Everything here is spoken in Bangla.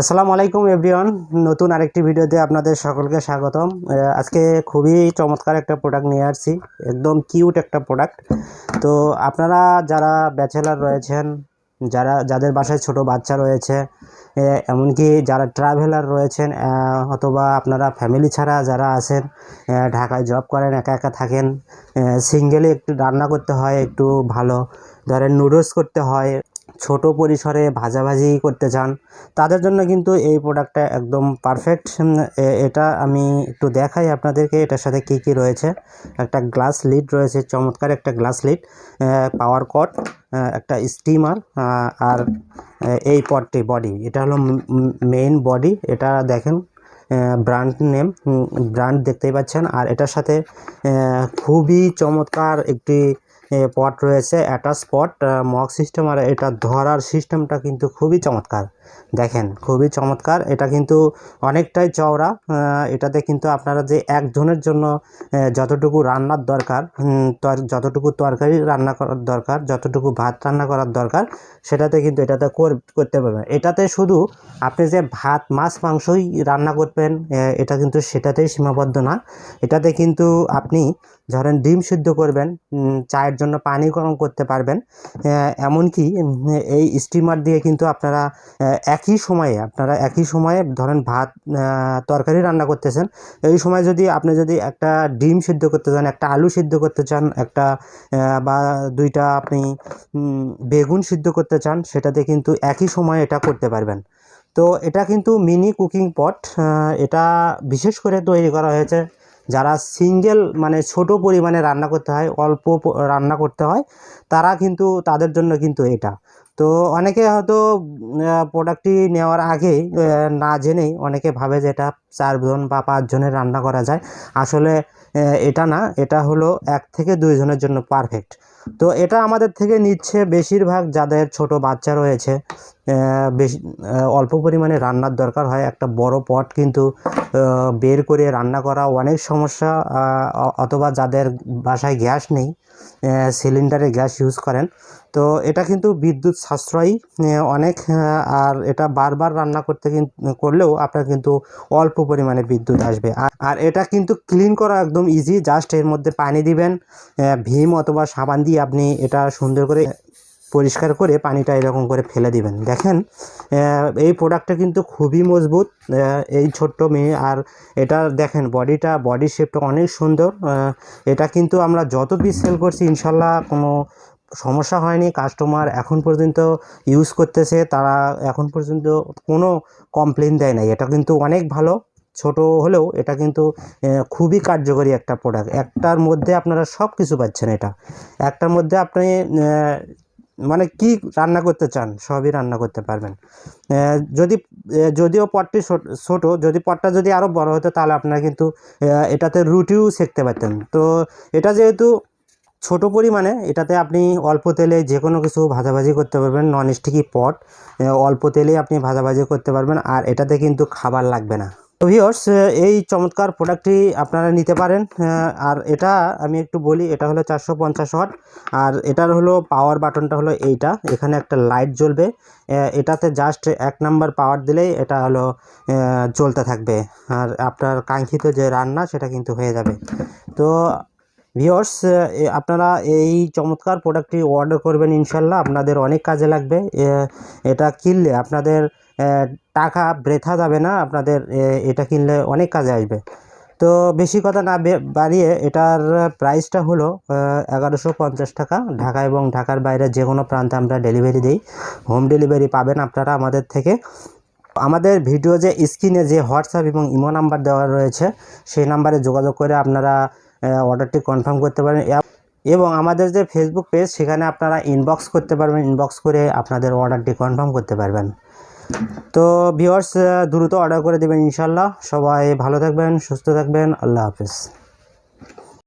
আসসালামু আলাইকুম এভরিওয়ান। নতুন আরেকটি ভিডিওতে আপনাদের সকলকে স্বাগতম। আজকে খুবই চমৎকার একটা প্রোডাক্ট নিয়ে আসছি। একদম কিউট একটা প্রোডাক্ট তো আপনারা যারা ব্যাচেলার রয়েছেন, যারা, যাদের বাসায় ছোট বাচ্চা রয়েছে এমনকি যারা ট্রাভেলার রয়েছেন অথবা আপনারা ফ্যামিলি ছাড়া যারা আছেন ঢাকায় জব করেন, একা একা থাকেন সিঙ্গেলে একটু রান্না করতে হয়, একটু ভালো। ধরেন নুডলস করতে হয় ছোট পরিসরে ভাজাভাজি করতে চান, তাদের জন্য কিন্তু এই প্রোডাক্টটা একদম পারফেক্ট এটা আমি একটু দেখাই আপনাদেরকে, এটার সাথে কি কি রয়েছে। একটা গ্লাস লিড রয়েছে, চমৎকার একটা গ্লাস লিড পাওয়ার কট একটা স্টিমার আর এই পটটি বডি এটা হলো মেইন বডি এটা দেখেন ব্র্যান্ড নেম ব্র্যান্ড দেখতেই পাচ্ছেন। আর এটার সাথে খুবই চমৎকার একটি পট রয়েছে অ্যাটাচ পট মক সিস্টেম আর এটা ধরার সিস্টেমটা কিন্তু খুবই চমৎকার। দেখেন, খুবই চমৎকার। এটা কিন্তু অনেকটাই চওড়া। এটাতে কিন্তু আপনারা যে একজনের জন্য যতটুকু রান্নার দরকার যতটুকু তরকারি রান্না করার দরকার, যতটুকু ভাত রান্না করার দরকার, সেটাতে কিন্তু এটাতে করতে পারবেন। এটাতে শুধু আপনি যে ভাত, মাছ, মাংসই রান্না করবেন এটা কিন্তু সেটাতেই সীমাবদ্ধ না। এটাতে কিন্তু আপনি ধরেন ডিম সিদ্ধ করবেন চায়ের জন্য পানি গরম করতে পারবেন। এমনকি এই স্টিমার দিয়ে কিন্তু আপনারা একই সময়ে আপনারা একই সময়ে ধরেন ভাত তরকারি রান্না করতেছেন। এই সময় যদি আপনি যদি একটা ডিম সিদ্ধ করতে চান, একটা আলু সিদ্ধ করতে চান, একটা বা দুইটা আপনি বেগুন সিদ্ধ করতে চান, সেটাতে কিন্তু একই সময়ে এটা করতে পারবেন। তো এটা কিন্তু মিনি কুকিং পট এটা বিশেষ করে তৈরি করা হয়েছে যারা সিঙ্গেল মানে ছোট পরিমাণে রান্না করতে হয়, অল্প রান্না করতে হয়, তারা কিন্তু তাদের জন্য কিন্তু এটা। তো অনেকে হয়তো প্রোডাক্টটি নেওয়ার আগে না জেনেই অনেকে ভাবে যে এটা চারজন বা পাঁচজনের রান্না করা যায়। আসলে এটা না, এটা হলো এক থেকে দুইজনের জন্য পারফেক্ট তো এটা আমাদের থেকে নিচ্ছে বেশিরভাগ যাদের ছোট বাচ্চা রয়েছে। বেশি অল্প পরিমাণে রান্নার দরকার হয়। একটা বড় পট কিন্তু বের করে রান্না করা অনেক সমস্যা অথবা যাদের বাসায় গ্যাস নেই সিলিন্ডারে গ্যাস ইউজ করেন। তো এটা কিন্তু বিদ্যুৎ সাশ্রয়ী অনেক আর এটা বারবার রান্না করতে করলেও আপনার কিন্তু অল্প পরিমাণে বিদ্যুৎ আসবে। আর এটা কিন্তু ক্লিন করা একদম ইজি জাস্ট এর মধ্যে পানি দিবেন ভীম অথবা সাবান দিয়ে আপনি এটা সুন্দর করে পরিষ্কার করে পানিটা এরকম করে ফেলে দিবেন। দেখেন এই প্রোডাক্টটা কিন্তু খুবই মজবুত। এই ছোট্ট মেয়ে, আর এটা দেখেন বডিটা বডি শেপটা অনেক সুন্দর। এটা কিন্তু আমরা যত পিস সেল করছি ইনশাল্লাহ কোনো সমস্যা হয়নি। কাস্টমার এখন পর্যন্ত ইউজ করতেছে, তারা এখন পর্যন্ত কোনো কমপ্লেন দেয় নাই। এটা কিন্তু অনেক ভালো। ছোট হলেও এটা কিন্তু খুবই কার্যকরী একটা প্রোডাক্ট একটার মধ্যে আপনারা সব কিছু পাচ্ছেন এটা। একটার মধ্যে আপনি মানে কি রান্না করতে চান, সবই রান্না করতে পারবেন। যদি যদিও পটটি ছোট- যদি পটটা যদি আরও বড় হতো তাহলে আপনারা কিন্তু এটাতে রুটিও সেঁকতে পারতেন। তো এটা যেহেতু ছোট পরিমাণে, এটাতে আপনি অল্প তেলে যে কোনো কিছু ভাজাভাজি করতে পারবেন নন স্টিকি পট অল্প তেলেই আপনি ভাজাভাজি করতে পারবেন, আর এটাতে কিন্তু খাবার লাগবে না। ভিওর্স এই চমৎকার প্রোডাক্টটি আপনারা নিতে পারেন আর এটা আমি একটু বলি, এটা হলো চারশো পঞ্চাশ হট আর এটার হলো পাওয়ার বাটনটা হলো এইটা, এখানে একটা লাইট জ্বলবে এটাতে জাস্ট এক নাম্বার পাওয়ার দিলেই এটা হলো জ্বলতে থাকবে, আর আপনার কাঙ্ক্ষিত যে রান্না সেটা কিন্তু হয়ে যাবে। তো ভিওর্স আপনারা এই চমৎকার প্রোডাক্টটি অর্ডার করবেন ইনশাল্লাহ। আপনাদের অনেক কাজে লাগবে। এটা কিনলে আপনাদের টাকা ব্রেথা যাবে না। আপনাদের এটা কিনলে অনেক কাজে আসবে। তো বেশি কথা না বাড়িয়ে এটার প্রাইসটা হলো এগারোশো পঞ্চাশ টাকা। ঢাকা এবং ঢাকার বাইরে যে কোনো প্রান্তে আমরা ডেলিভারি দিই। হোম ডেলিভারি পাবেন আপনারা আমাদের থেকে। আমাদের ভিডিও যে স্ক্রিনে যে হোয়াটসঅ্যাপ এবং ইমো নাম্বার দেওয়া রয়েছে, সেই নাম্বারে যোগাযোগ করে আপনারা অর্ডারটি কনফার্ম করতে পারেন এ- এবং আমাদের যে ফেসবুক পেজ সেখানে আপনারা ইনবক্স করতে পারবেন। ইনবক্স করে আপনাদের অর্ডারটি কনফার্ম করতে পারবেন। তো ভিওয়ার্স দ্রুত অর্ডার করে দেবেন ইনশাল্লাহ সবাই ভালো থাকবেন, সুস্থ থাকবেন। আল্লাহ হাফেজ।